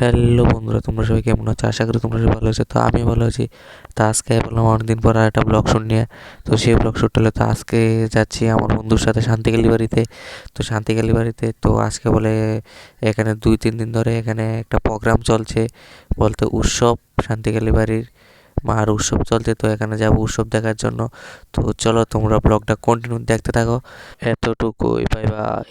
Hello বন্ধুরা, তোমরা সবাই কেমন আছো? আশা করি তোমরা সবাই ভালো আছো। তো আমি ভালো আছি। তো আজকে বললাম অনেকদিন পর আর একটা ব্লগ শুট নিয়ে। তো সেই ব্লগ শুটটা হলো তো আজকে যাচ্ছি আমার বন্ধুর সাথে শান্তিকালী বাড়িতে। তো শান্তিকালী বাড়িতে, তো আজকে বলে এখানে দুই, তিন দিন ধরে এখানে একটা প্রোগ্রাম চলছে। বলতে উৎসব, শান্তিকালী বাড়ির মার উৎসব চলছে। তো এখানে যাব উৎসব দেখার জন্য। তো চলো তোমরা ব্লগটা কন্টিনিউ দেখতে থাকো। এতটুকুই বাই বাই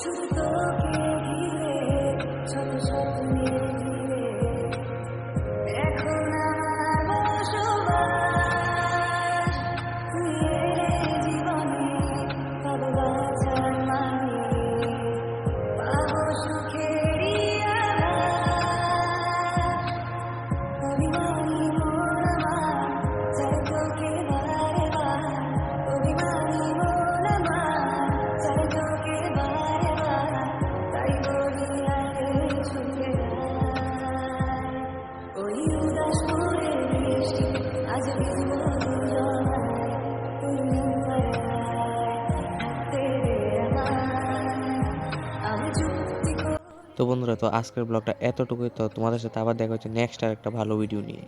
শুধু তোকে ঘিরে ছোট স্বপ্নের ঘিরে এখন আমার বসবাস তুই এলে জীবনে বাঁচার মানে পাবো সুখেরই তো বন্ধুরা, তো আজকের ব্লগটা এতটুকুই। তো তোমাদের সাথে আবার দেখা হচ্ছে নেক্সট আর একটা ভালো ভিডিও নিয়ে।